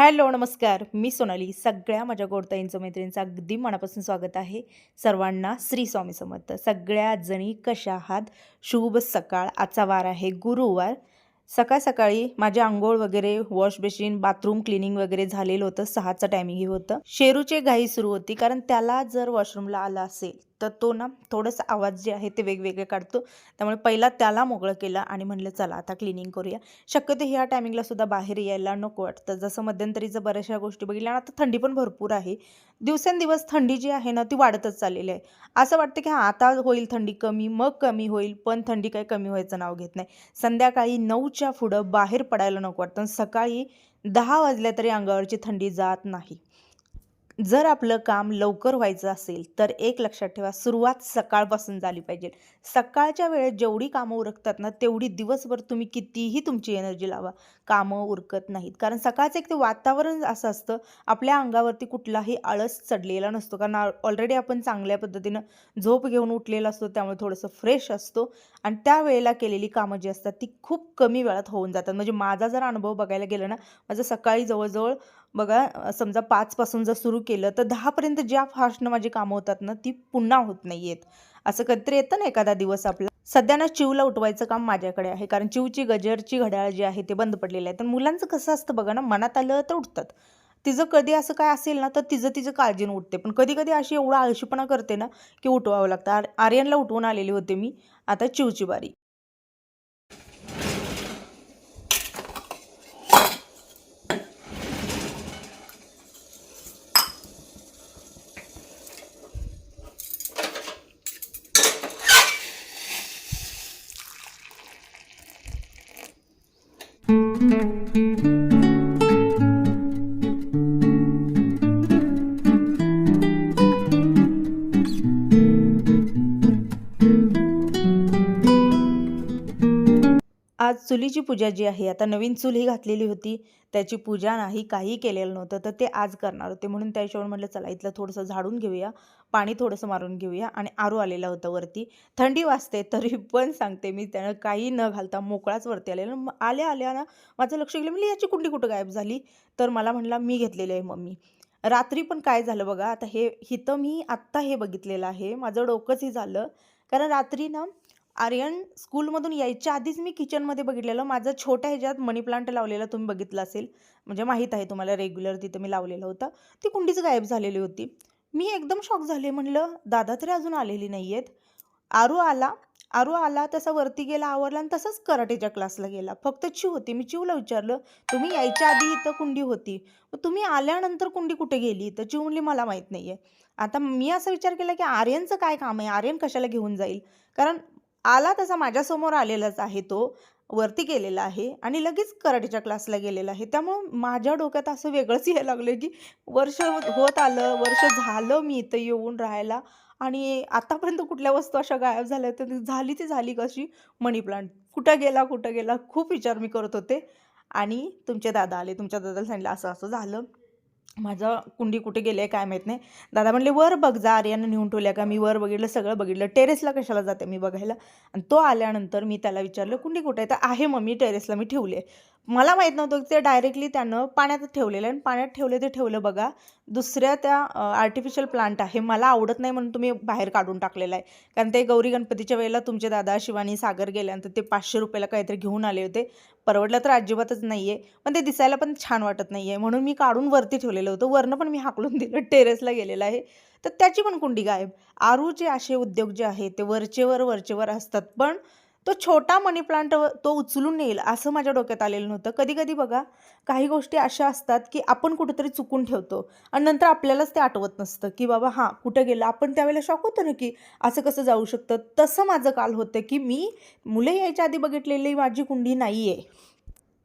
Hello नमस्कार. मी सोनाली. सगळ्या माझ्या गोडताईंचं मैत्रिणींचं अगदी मनापासून स्वागत आहे. सर्वांना श्री स्वामी समर्थ. सगळ्या जणी कशा आहात? शुभ सकाळ. आजचा वार आहे गुरुवार. सकाळ सकाळी माझे आंघोळ वगैरे वॉश बेसिन बाथरूम क्लिनिंग वगैरे झालेलं होतं. सहाचं टायमिंग होतं. शेरूचे घाई सुरू होती कारण त्याला जर वॉशरूमला आला असेल तर तो ना थोडंसं आवाज जे आहे ते वेगवेगळे काढतो. त्यामुळे पहिला त्याला मोकळं केलं आणि म्हणलं चला आता क्लिनिंग करूया. शक्यतो ह्या टायमिंगला सुद्धा बाहेर यायला नको वाटतं. जसं मध्यंतरीचं बऱ्याचशा गोष्टी बघितल्या आणि आता थंडी पण भरपूर आहे. दिवसेंदिवस थंडी जी आहे ना ती वाढतच चाललेली आहे. असं वाटतं की हां आता होईल थंडी कमी मग कमी होईल पण थंडी काही कमी व्हायचं नाव घेत नाही. संध्याकाळी नऊच्या पुढं बाहेर पडायला नको वाटतं. सकाळी दहा वाजल्या तरी अंगावरची थंडी जात नाही. जर आपलं काम लवकर व्हायचं असेल तर एक लक्षात ठेवा सुरुवात सकाळपासून झाली पाहिजे. सकाळच्या वेळेत जेवढी कामं उरकतात ना तेवढी दिवसभर तुम्ही कितीही तुमची एनर्जी लावा. कामं उरकत नाहीत. कारण सकाळचं एक ते वातावरण असं असतं आपल्या अंगावरती कुठलाही आळस चढलेला नसतो. कारण ऑलरेडी आपण चांगल्या पद्धतीनं झोप घेऊन उठलेला असतो त्यामुळे थोडंसं फ्रेश असतो. आणि त्या वेळेला केलेली कामं जी असतात ती खूप कमी वेळात होऊन जातात. म्हणजे माझा जर अनुभव बघायला गेला ना माझं सकाळी जवळजवळ बघा समजा पाचपासून जर सुरू केलं तर दहापर्यंत ज्या फास्टनं माझी कामं होतात ना ती पुन्हा होत नाही आहेत असं कधीतरी येतं ना एखादा दिवस आपला. सध्या ना चिवला उठवायचं काम माझ्याकडे आहे कारण चिवची गजरची घड्याळ जी आहे ते बंद पडलेलं आहे. तर मुलांचं कसं असतं बघा ना मनात आलं तर उठतात. तिचं कधी असं काय असेल ना तर तिचं तिचं काळजीनं उठते. पण कधी कधी अशी एवढा आळशीपणा करते ना की उठवावं लागतं. आर आर्यनला उठवून आलेली होते मी आता चिवची बारी. thank you चुलीची पूजा जी आहे आता नवीन चूल ही घातलेली होती त्याची पूजा नाही काही केलेलं नव्हतं तर ते आज करणार होते. म्हणून त्या हिशोबाने म्हटलं चला इथलं थोडंसं झाडून घेऊया पाणी थोडंसं मारून घेऊया. आणि आरू आलेला होता वरती. थंडी वाजते तरी पण सांगते मी त्यानं काही न घालता मोकळाच वरती आलेला. मग आल्या आल्या ना माझं लक्ष गेलं. म्हणजे याची कुंडी कुठं गायब झाली? तर मला म्हणला मी घेतलेली आहे मम्मी. रात्री पण काय झालं बघा आता हे हिथं मी आत्ता हे बघितलेलं आहे. माझं डोकंच झालं. कारण रात्री ना आर्यन स्कूलमधून यायच्या आधीच मी किचनमध्ये बघितलेलं. माझं छोट्या ह्याच्यात मनी प्लांट लावलेला तुम्ही बघितलं असेल. म्हणजे माहीत आहे तुम्हाला रेग्युलर तिथं मी लावलेलं होतं. ती कुंडीच गायब झालेली होती. मी एकदम शॉक झाले म्हणलं दादा तरी अजून आलेली नाही आहेत आरू आला. आरू आला तसा वरती गेला आवरला आणि तसंच कराटेच्या क्लासला गेला. फक्त चिव होती. मी चिवला विचारलं तुम्ही यायच्या आधी इथं कुंडी होती? मग तुम्ही आल्यानंतर कुंडी कुठे गेली? तर चिव म्हणली मला माहीत नाही आहे आता मी असा विचार केला की आर्यनचं काय काम आहे? आर्यन कशाला घेऊन जाईल? कारण आला तसा माझ्यासमोर आलेलाच आहे तो वरती गेलेला आहे आणि लगेच कराटेच्या क्लासला गेलेला आहे. त्यामुळं माझ्या डोक्यात असं वेगळंच यायला लागलं की वर्ष होत आलं वर्ष झालं मी इथं येऊन राहायला आणि आतापर्यंत कुठल्या वस्तू अशा गायब झाल्या तर झाली ती झाली कशी? मनी प्लांट कुठं गेला कुठं गेला? खूप विचार मी करत होते आणि तुमचे दादा आले. तुमच्या दादाला सांगितलं असं असं झालं. माझं कुंडी कुठे गेले काय माहीत नाही. दादा म्हणले वर बघ जा आर्यानं नेऊन ठेवल्या का? मी वर बघितलं सगळं बघितलं. टेरेसला कशाला जाते मी बघायला? आणि तो आल्यानंतर मी त्याला विचारलं कुंडी कुठे आहे? तर आहे मम्मी टेरेसला मी ठेवले मला माहीत नव्हतं की ते डायरेक्टली त्यानं पाण्यात ठेवलेलं आहे. आणि पाण्यात ठेवले ते ठेवलं बघा दुसऱ्या त्या आर्टिफिशियल प्लांट आहे. मला आवडत नाही म्हणून तुम्ही बाहेर काढून टाकलेलं आहे. कारण ते गौरी गणपतीच्या वेळेला तुमचे दादा शिवानी सागर गेल्यानंतर ते पाचशे रुपयाला काहीतरी घेऊन आले होते. परवडलं तर अजिबातच नाही आहे पण ते दिसायला पण छान वाटत नाही आहे म्हणून मी काढून वरती ठेवलेलं होतं. वरनं पण मी हाकलून दिलं. टेरेसला गेलेलं आहे. तर त्याची पण कुंडी गायब. आरूचे असे उद्योग जे आहेत ते वरचेवर वरचेवर असतात. पण तो छोटा मनी प्लांट तो उचलून नेईल असं माझ्या डोक्यात आलेलं नव्हतं. कधी कधी बघा काही गोष्टी अशा असतात की आपण कुठेतरी चुकून ठेवतो आणि नंतर आपल्यालाच ते आठवत नसतं की बाबा हां कुठं गेलं? आपण त्यावेळेला शॉक होतो ना की असं कसं जाऊ शकतं? तसं माझं काल होतं की मी मुलं यायच्या आधी बघितलेली माझी कुंडी नाही आहे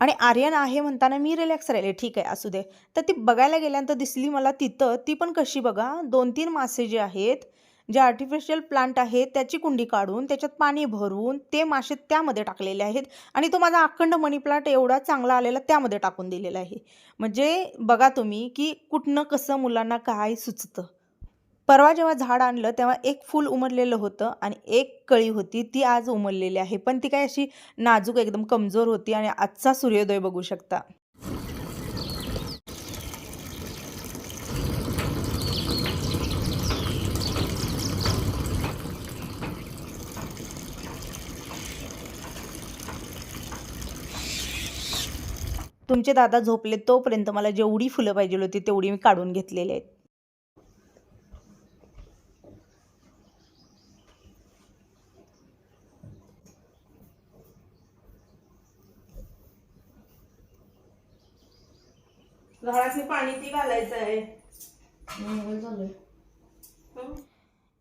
आणि आर्यन आहे म्हणताना मी रिलॅक्स राहिले. ठीक आहे असू दे. तर ती बघायला गेल्यानंतर दिसली मला तिथं. ती पण कशी बघा दोन तीन मासे जे आहेत जे आर्टिफिशियल प्लांट आहे त्याची कुंडी काढून त्याच्यात पाणी भरून ते मासे त्यामध्ये टाकलेले आहेत. आणि तो माझा अखंड मनी प्लांट एवढा चांगला आलेला त्यामध्ये टाकून दिलेला आहे. म्हणजे बघा तुम्ही की कुठनं कसं मुलांना काय सुचतं. परवा जेव्हा झाड आणलं तेव्हा एक फूल उमरलेलं होतं आणि एक कळी होती ती आज उमरलेली आहे. पण ती काय अशी नाजूक एकदम कमजोर होती आणि आजचा सूर्योदय बघू शकता. तुमचे दादा झोपले तोपर्यंत मला जेवढी फुलं पाहिजे होती तेवढी मी काढून घेतलेली आहेत. घरात पाणी ती घालायचं आहे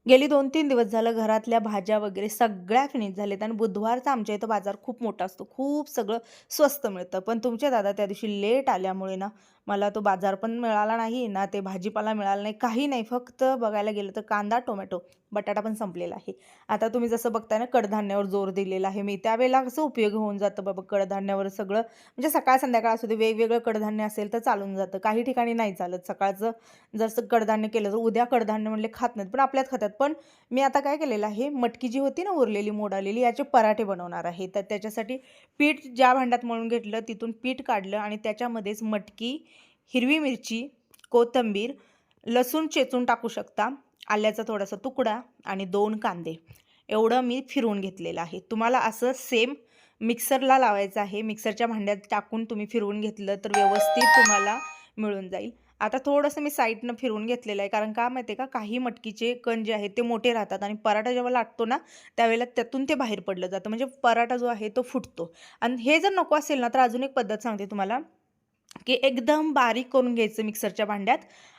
गेली दोन तीन दिवस झालं घरातल्या भाज्या वगैरे सगळ्या फिनिश झाल्यात आणि बुधवारचा आमच्या इथं बाजार खूप मोठा असतो. खूप सगळं स्वस्त मिळतं. पण तुमचे दादा त्या दिवशी लेट आल्यामुळे ना मला तो बाजार पण मिळाला नाही ना ते भाजीपाला मिळाला नाही काही नाही. फक्त बघायला गेलं तर कांदा टोमॅटो बटाटा पण संपलेला आहे. आता तुम्ही जसं बघताय ना कडधान्यावर जोर दिलेला आहे. मी त्यावेळेला कसं उपयोग होऊन जातं बाबा कडधान्यावर सगळं. म्हणजे सकाळ संध्याकाळ असू दे वेगवेगळं कडधान्य असेल तर चालून जातं. काही ठिकाणी नाही चालत. सकाळचं जसं कडधान्य केलं तर उद्या कडधान्य म्हणले खात नाहीत पण आपल्यात खातात. पण मी आता काय केलेलं आहे मटकी जी होती ना उरलेली मोड आलेली याचे पराठे बनवणार आहे. तर त्याच्यासाठी पीठ ज्या भांड्यात मळून घेतलं तिथून पीठ काढलं आणि त्याच्यामध्येच मटकी हिरवी मिरची कोथिंबीर लसूण चेचून टाकू शकता. आल्याचा थोडासा तुकडा आणि दोन कांदे. एवढं मी फिरवून घेतलेलं आहे. तुम्हाला असं सेम मिक्सरला लावायचं आहे. मिक्सरच्या भांड्यात टाकून तुम्ही फिरवून घेतलं तर व्यवस्थित तुम्हाला मिळून जाईल. आता थोडंसं मी साईडनं फिरवून घेतलेलं आहे. कारण का माहिती आहे का? काही मटकीचे कण जे आहेत ते मोठे राहतात आणि पराठा जेव्हा लागतो ना त्यावेळेला त्यातून ते बाहेर पडलं जातं. म्हणजे पराठा जो आहे तो फुटतो. आणि हे जर नको असेल ना तर अजून एक पद्धत सांगते तुम्हाला. की एकदम बारीक करून घ्यायचं मिक्सरच्या भांड्यात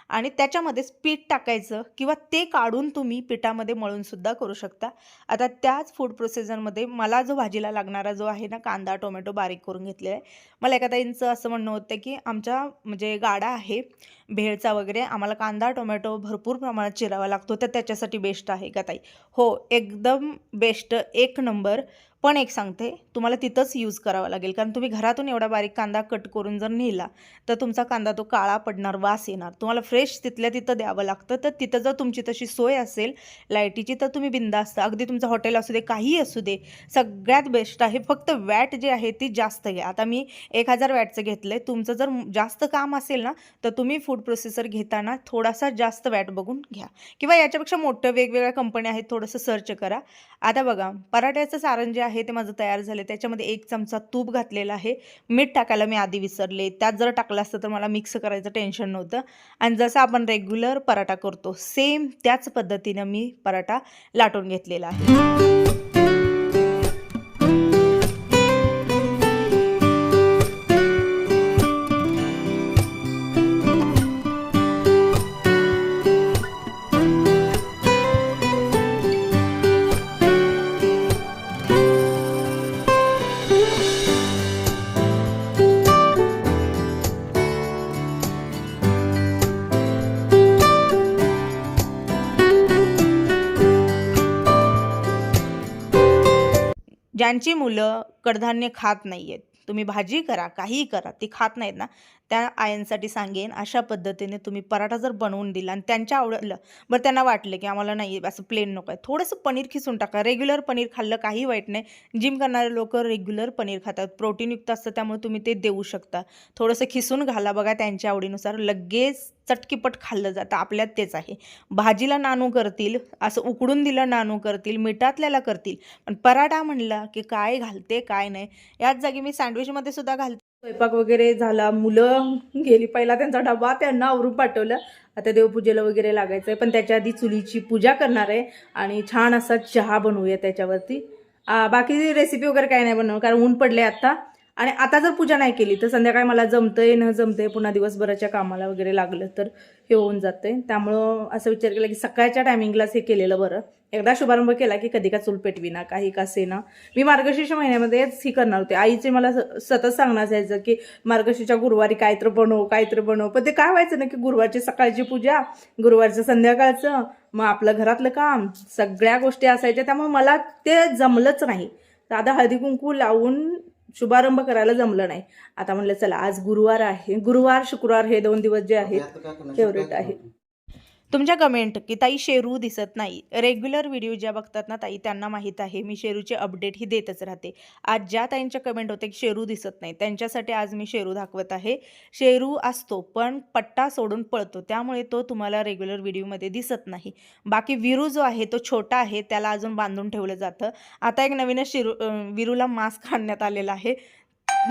आणि त्याच्यामध्येच पीठ टाकायचं किंवा ते काढून तुम्ही पिठामध्ये मळूनसुद्धा करू शकता. आता त्याच फूड प्रोसेसरमध्ये मला जो भाजीला लागणारा जो आहे ना कांदा टोमॅटो बारीक करून घेतलेला आहे. मला एका असं म्हणणं होतं की आमच्या म्हणजे गाडा आहे भेळचा वगैरे आम्हाला कांदा टोमॅटो भरपूर प्रमाणात चिरावा लागतो तर त्याच्यासाठी बेस्ट आहे का ताई? हो एकदम बेस्ट एक नंबर पण एक सांगते तुम्हाला तिथंच यूज करावा लागेल. कारण तुम्ही घरातून एवढा बारीक कांदा कट करून जर नेला तर तुमचा कांदा तो काळा पडणार वास येणार. तुम्हाला फ्रेश तिथल्या तिथं द्यावं लागतं. तर तिथं जर तुमची तशी सोय असेल लाईटीची तर तुम्ही बिंदास्त अगदी तुमचं हॉटेल असू दे काही असू दे सगळ्यात बेस्ट आहे. फक्त वॅट जे आहे ती जास्त घ्या. आता मी एक हजार वॅटचं घेतलं आहे तुमचं जर जास्त काम असेल ना तर तुम्ही फूड प्रोसेसर घेताना थोडासा जास्त वॅट बघून घ्या. किंवा याच्यापेक्षा मोठं वेगवेगळ्या कंपन्या आहेत थोडंसं सर्च करा. आता बघा पराठ्याचं सारण जे आहे ते माझं तयार झालं त्याच्यामध्ये एक चमचा तूप घातलेला आहे. मीठ टाकायला मी आधी विसरले. त्यात जर टाकलं असतं तर मला मिक्स करायचं टेन्शन नव्हतं. आणि जसं आपण रेग्युलर पराठा करतो सेम त्याच पद्धतीनं मी पराठा लाटून घेतलेला आहे. ज्यांची मुलं कडधान्य खात नाही आहेत तुम्ही भाजी करा काहीही करा ती खात नाहीत ना. त्या आयांसाठी सांगेन अशा पद्धतीने तुम्ही पराठा जर बनवून दिला आणि त्यांच्या आवडलं बरं त्यांना वाटलं की आम्हाला नाही असं प्लेन नको आहे. थोडंसं पनीर खिसून टाका. रेग्युलर पनीर खाल्लं काही वाईट नाही. जिम करणारे लोक रेग्युलर पनीर खातात. प्रोटीनयुक्त असतं त्यामुळे तुम्ही ते देऊ शकता. थोडंसं खिसून घाला बघा त्यांच्या आवडीनुसार. लगेच चटकीपट खाल्लं जातं. आपल्यात तेच आहे. भाजीला नानू करतील असं उकडून दिलं नानू करतील मिठातल्याला करतील पण पराठा म्हणला की काय घालते काय नाही याच जागी मी सँडविचमध्ये सुद्धा घालते. स्वयंपाक वगैरे झाला मुलं गेली पहिला त्यांचा डबा त्यांना आवरून पाठवलं. आता देवपूजेला वगैरे लागायचं आहे पण त्याच्या आधी चुलीची पूजा करणार आहे आणि छान असा चहा बनवूया त्याच्यावरती. बाकी रेसिपी वगैरे काही नाही बनव कारण ऊन पडले आत्ता आणि आता जर पूजा नाही केली तर संध्याकाळी मला जमतंय न जमतंय पुन्हा दिवसभराच्या कामाला वगैरे लागलं तर हे होऊन जाते त्यामुळं असं विचार केला की सकाळच्या टायमिंगलाच हे केलेलं बरं. एकदा शुभारंभ केला की कधी का चूल पेटविना काही का ना मी मार्गशीर्ष महिन्यामध्येच ही करणार होते. आईचे मला स- सतत सांगणं असायचं की मार्गशीरच्या गुरुवारी काय तर बनव काय तर बनव. पण ते काय व्हायचं ना की गुरुवारची सकाळची पूजा गुरुवारचं संध्याकाळचं मग आपलं घरातलं काम सगळ्या गोष्टी असायच्या. त्यामुळे मला ते जमलंच नाही. साधा हळदी कुंकू लावून शुभारंभ करायला जमलं नाही. आता म्हणलं चला आज गुरुवार आहे. गुरुवार शुक्रवार हे दोन दिवस जे आहेत फेवरेट आहे तुमच्या कमेंट की ताई शेरू दिसत नाही. रेग्युलर व्हिडिओ ज्या बघतात ना ताई त्यांना माहीत आहे मी शेरूचे अपडेट ही देतच राहते. आज ज्या ताईंच्या कमेंट होते की शेरू दिसत नाही त्यांच्यासाठी आज मी शेरू दाखवत आहे. शेरू असतो पण पट्टा सोडून पळतो त्यामुळे तो तुम्हाला रेग्युलर व्हिडिओमध्ये दिसत नाही. बाकी विरू जो आहे तो छोटा आहे त्याला अजून बांधून ठेवलं जातं. आता एक नवीनच शिरू विरूला मास्क आणण्यात आलेला आहे.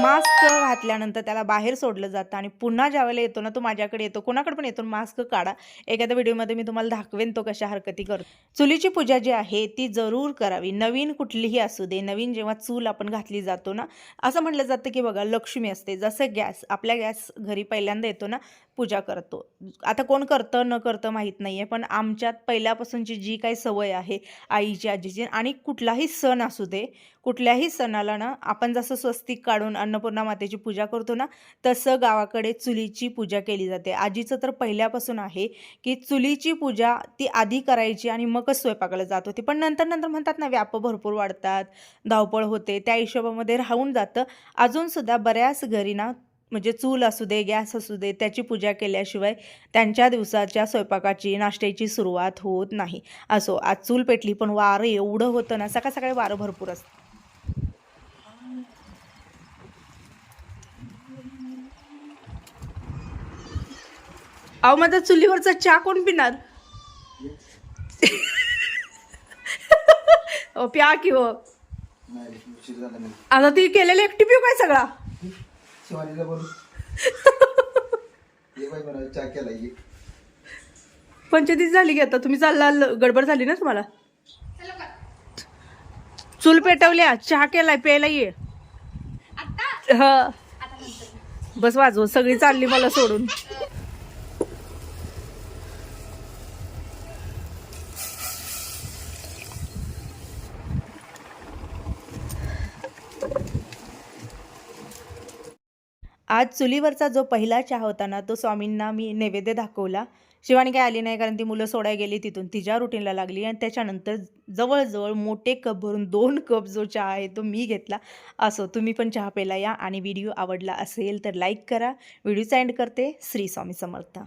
मास्क घातल्यानंतर त्याला बाहेर सोडलं जातं आणि पुन्हा ज्यावेळेला येतो ना तो माझ्याकडे येतो कोणाकडे पण येतो मास्क काढा. एखाद्या व्हिडिओमध्ये मी तुम्हाला दाखवेन तो कशा हरकती करतो. चुलीची पूजा जी आहे ती जरूर करावी. नवीन कुठलीही असू दे नवीन जेव्हा चूल आपण घातली जातो ना असं म्हटलं जातं की बघा लक्ष्मी असते. जसं गॅस आपल्या गॅस घरी पहिल्यांदा येतो ना पूजा करतो. आता कोण करतं न करतं माहीत नाही आहे पण आमच्यात पहिल्यापासूनची जी काही सवय आहे आईची आजीची आणि कुठलाही सण असू दे कुठल्याही सणाला ना आपण जसं स्वस्तिक काढून अन्नपूर्णा मातेची पूजा करतो ना तसं गावाकडे चुलीची पूजा केली जाते. आजीचं तर पहिल्यापासून आहे की चुलीची पूजा ती आधी करायची आणि मगच स्वयंपाकाला जात होती. पण नंतर नंतर म्हणतात ना व्याप भरपूर वाढतात धावपळ होते त्या हिशोबामध्ये राहून जातं. अजूनसुद्धा बऱ्याच घरी ना म्हणजे चूल असू दे गॅस असू दे त्याची पूजा केल्याशिवाय त्यांच्या दिवसाच्या स्वयंपाकाची नाश्त्याची सुरुवात होत नाही. असो आज चूल पेटली पण वारं एवढं होतं ना सकाळ सकाळी वारं भरपूर असतं. अहो माझा चुलीवरचा चहा कोण पिणार? ओ प्या की हो. आता ती केलेली एकटी पिऊ काय सगळा? शिवानीला बोलू. ये बाई मला चहा केला ये. पंचतीस झाली की आता. तुम्ही चालला गडबड झाली ना तुम्हाला? चूल पेटवल्या चहा केलाय प्यायला ये. ह. बस वाजव सगळी चालली मला सोडून. आज चुलीवरचा जो पहिला चहा होता ना तो स्वामींना मी नैवेद्य दाखवला. शिवानी काय आली नाही कारण ती मुलं सोडायला गेली तिथून. तिच्या रुटीनला लागली आणि त्याच्यानंतर जवळजवळ मोठे कप भरून दोन कप जो चहा आहे तो मी घेतला. असो तुम्ही पण चहा प्यायला या आणि व्हिडिओ आवडला असेल तर लाईक करा. व्हिडिओचा एंड करते. श्री स्वामी समर्थ.